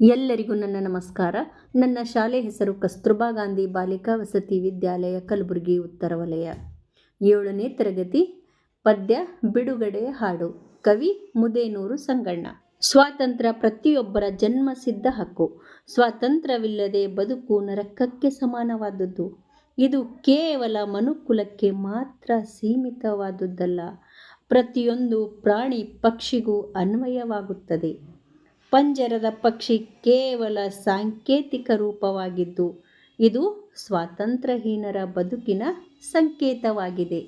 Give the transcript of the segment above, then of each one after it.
ಎಲ್ಲರಿಗೂ ನನ್ನ ನಮಸ್ಕಾರ. ನನ್ನ ಶಾಲೆ ಹೆಸರು ಕಸ್ತೂರ್ಬಾ ಗಾಂಧಿ ಬಾಲಿಕಾ ವಸತಿ ವಿದ್ಯಾಲಯ, ಕಲಬುರಗಿ, ಉತ್ತರ ವಲಯ. ಏಳನೇ ತರಗತಿ, ಪದ್ಯ ಬಿಡುಗಡೆಯ ಹಾಡು, ಕವಿ ಮುದೇನೂರು ಸಂಗಣ್ಣ. ಸ್ವಾತಂತ್ರ್ಯ ಪ್ರತಿಯೊಬ್ಬರ ಜನ್ಮಸಿದ್ಧ ಹಕ್ಕು. ಸ್ವಾತಂತ್ರ್ಯವಿಲ್ಲದೆ ಬದುಕು ನರಕಕ್ಕೆ ಸಮಾನವಾದದ್ದು. ಇದು ಕೇವಲ ಮನುಕುಲಕ್ಕೆ ಮಾತ್ರ ಸೀಮಿತವಾದದ್ದಲ್ಲ. ಪ್ರತಿಯೊಂದು ಪ್ರಾಣಿ ಪಕ್ಷಿಗೂ ಅನ್ವಯವಾಗುತ್ತದೆ. ಪಂಜರದ ಪಕ್ಷಿ ಕೇವಲ ಸಾಂಕೇತಿಕ ರೂಪವಾಗಿದ್ದು, ಇದು ಸ್ವಾತಂತ್ರ್ಯಹೀನರ ಬದುಕಿನ ಸಂಕೇತವಾಗಿದೆ.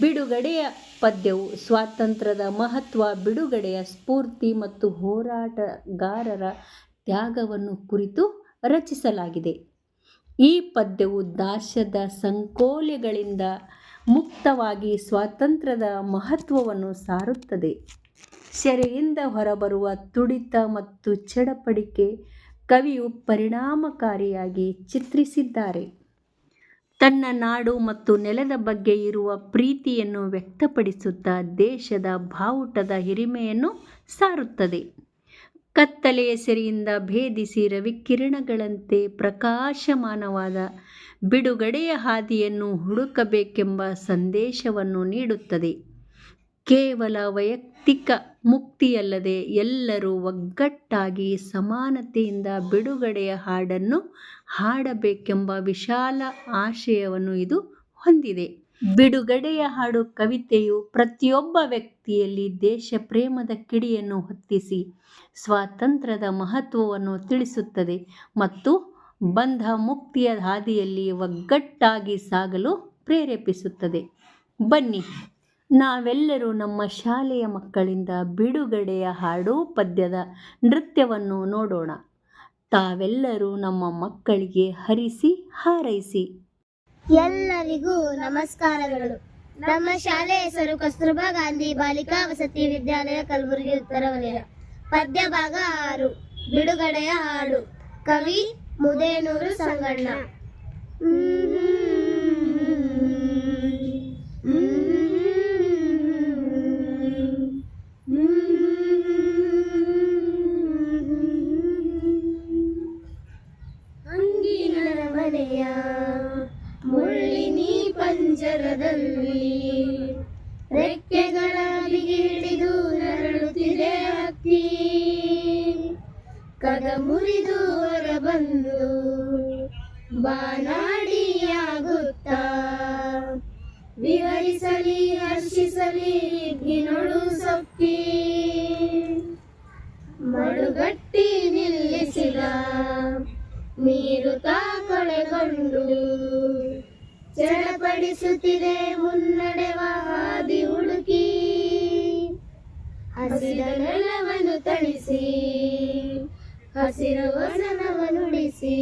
ಬಿಡುಗಡೆಯ ಪದ್ಯವು ಸ್ವಾತಂತ್ರ್ಯದ ಮಹತ್ವ, ಬಿಡುಗಡೆಯ ಸ್ಫೂರ್ತಿ ಮತ್ತು ಹೋರಾಟಗಾರರ ತ್ಯಾಗವನ್ನು ಕುರಿತು ರಚಿಸಲಾಗಿದೆ. ಈ ಪದ್ಯವು ದಾಸ್ಯದ ಸಂಕೋಲೆಗಳಿಂದ ಮುಕ್ತವಾಗಿ ಸ್ವಾತಂತ್ರ್ಯದ ಮಹತ್ವವನ್ನು ಸಾರುತ್ತದೆ. ಸೆರೆಯಿಂದ ಹೊರಬರುವ ತುಡಿತ ಮತ್ತು ಚಡಪಡಿಕೆ ಕವಿಯು ಪರಿಣಾಮಕಾರಿಯಾಗಿ ಚಿತ್ರಿಸಿದ್ದಾರೆ. ತನ್ನ ನಾಡು ಮತ್ತು ನೆಲದ ಬಗ್ಗೆ ಇರುವ ಪ್ರೀತಿಯನ್ನು ವ್ಯಕ್ತಪಡಿಸುತ್ತಾ ದೇಶದ ಬಾವುಟದ ಹಿರಿಮೆಯನ್ನು ಸಾರುತ್ತದೆ. ಕತ್ತಲೆಯ ಸೆರೆಯಿಂದ ಭೇದಿಸಿ ರವಿಕಿರಣಗಳಂತೆ ಪ್ರಕಾಶಮಾನವಾದ ಬಿಡುಗಡೆಯ ಹಾದಿಯನ್ನು ಹುಡುಕಬೇಕೆಂಬ ಸಂದೇಶವನ್ನು ನೀಡುತ್ತದೆ. ಕೇವಲ ವೈಯಕ್ತಿಕ ಮುಕ್ತಿಯಲ್ಲದೆ ಎಲ್ಲರೂ ಒಗ್ಗಟ್ಟಾಗಿ ಸಮಾನತೆಯಿಂದ ಬಿಡುಗಡೆಯ ಹಾಡನ್ನು ಹಾಡಬೇಕೆಂಬ ವಿಶಾಲ ಆಶಯವನ್ನು ಇದು ಹೊಂದಿದೆ. ಬಿಡುಗಡೆಯ ಹಾಡು ಕವಿತೆಯು ಪ್ರತಿಯೊಬ್ಬ ವ್ಯಕ್ತಿಯಲ್ಲಿ ದೇಶ ಪ್ರೇಮದ ಕಿಡಿಯನ್ನು ಹೊತ್ತಿಸಿ ಸ್ವಾತಂತ್ರ್ಯದ ಮಹತ್ವವನ್ನು ತಿಳಿಸುತ್ತದೆ ಮತ್ತು ಬಂಧ ಮುಕ್ತಿಯ ಹಾದಿಯಲ್ಲಿ ಒಗ್ಗಟ್ಟಾಗಿ ಸಾಗಲು ಪ್ರೇರೇಪಿಸುತ್ತದೆ. ಬನ್ನಿ. ನಾವೆಲ್ಲರೂ ನಮ್ಮ ಶಾಲೆಯ ಮಕ್ಕಳಿಂದ ಬಿಡುಗಡೆಯ ಹಾಡು ಪದ್ಯದ ನೃತ್ಯವನ್ನು ನೋಡೋಣ. ತಾವೆಲ್ಲರೂ ನಮ್ಮ ಮಕ್ಕಳಿಗೆ ಹರಿಸಿ ಹಾರೈಸಿ. ಎಲ್ಲರಿಗೂ ನಮಸ್ಕಾರಗಳು. ನಮ್ಮ ಶಾಲೆ ಹೆಸರು ಕಸ್ತೂರ್ಬಾ ಗಾಂಧಿ ಬಾಲಿಕಾ ವಸತಿ ವಿದ್ಯಾಲಯ ಕಲಬುರಗಿ ಉತ್ತರ ವಲಯ. ಪದ್ಯ ಭಾಗ ಆರು. ಬಿಡುಗಡೆಯ ಹಾಡು. ಕವಿ ಮುದೇನೂರು ಸಂಗಣ್ಣ. ಮನೆಯ ಮುಳ್ಳಿನಿ ಪಂಜರದಲ್ಲಿ ರೆಕ್ಕೆಗಳ ಬಿಗಿಡಿದು ನರಳುತ್ತಿದೆ ಹಕ್ಕಿ ಕದ ಮುರಿದು ಹೊರ ಬಂದು ಬಾನಾಡಿಯಾಗುತ್ತಾ ವಿವರಿಸಲಿ, ಹರ್ಷಿಸಲಿ ಗಿನೊಳು ಸೊಕ್ಕಿ. ಕೊಳೆಗೊಂಡು ಚಳಪಡಿಸುತ್ತಿದೆ ಮುನ್ನಡೆವ ಹಾದಿ ಹುಡುಕಿ. ಹಸಿರ ನೆಲವನ್ನು ತಣಿಸಿ, ಹಸಿರು ವಸನವನ್ನುಡಿಸಿ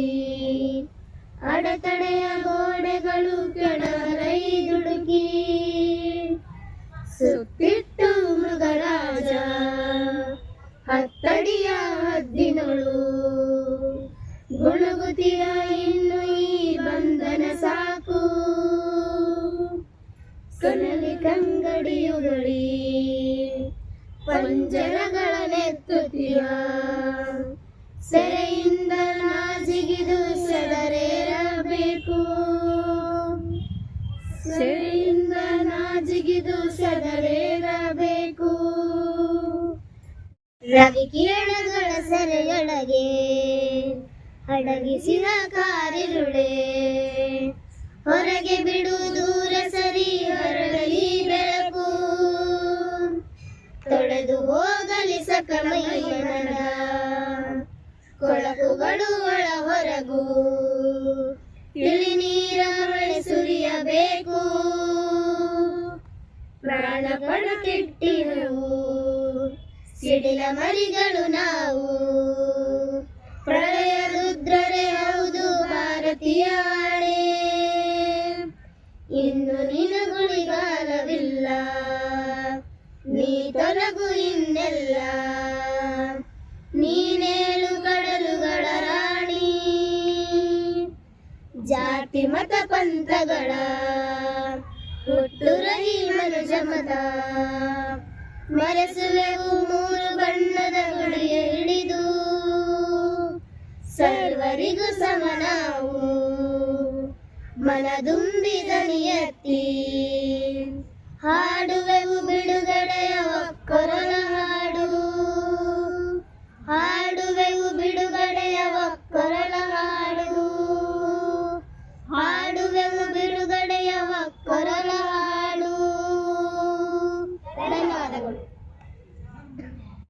ಅಡೆತಡೆಯ ಗೋಡೆಗಳು ಕೆಳಗೈದುಡುಕಿ ಸುತ್ತಿಟ್ಟು ಮೃಗರಾಜ, ಹತ್ತಡಿಯ ಕಂಗಡಿಯುಗಳಿ ಪಂಜರಗಳ ನೆತ್ತುತ್ತಿಯ ಸೆರೆಯಿಂದ ನಾಜಿಗಿದು ಸದರೇರಬೇಕು. ಸೆರೆಯಿಂದ ನಾಜಿಗಿದು ಸದರೇರಬೇಕು. ರವಿ ಕಿರಣಗಳ ಸೆರೆಯೊಳಗೆ ಅಡಗಿಸಿದ ಕಾರಿರುಳೆ. ಹೊರಗೆ ಬಿಡು ಸಕಮಯ್ಯನದ ಕೊಳಕುಗಳು ಒಳ ಹೊರಗು ತಿಳಿ ನೀರಾವಳಿ ಸುರಿಯಬೇಕು. ಪ್ರಾಣ ಪಡುತ್ತಿಟ್ಟಿರು ಸಿಡಿಲ ಮರಿಗಳು ನಾವು. ಪ್ರಳಯ ರುದ್ರರೇ, ಹೌದು ಭಾರತೀಯ ಆಣೆ. ಇನ್ನು ನಿನಗುಳಿಗಾಲವಿಲ್ಲ ನೀ ತೊಲಗು ಇನ್ನೆಲ್ಲ. ನೀನೇಳು ಕಡಲುಗಳ ರಾಣಿ. ಜಾತಿ ಮತ ಪಂಥಗಳ. ಹುಟ್ಟು ರಹಿ ಮನುಜಮದ ಮರೆಸುವೆವು ಮೂರು ಬಣ್ಣದ ಗುಡಿಯ ಹಿಡಿದು. ಸರ್ವರಿಗೂ ಸಮನಾವು ಮನದುಂಬಿದ ನಿಯತ್ತಿ.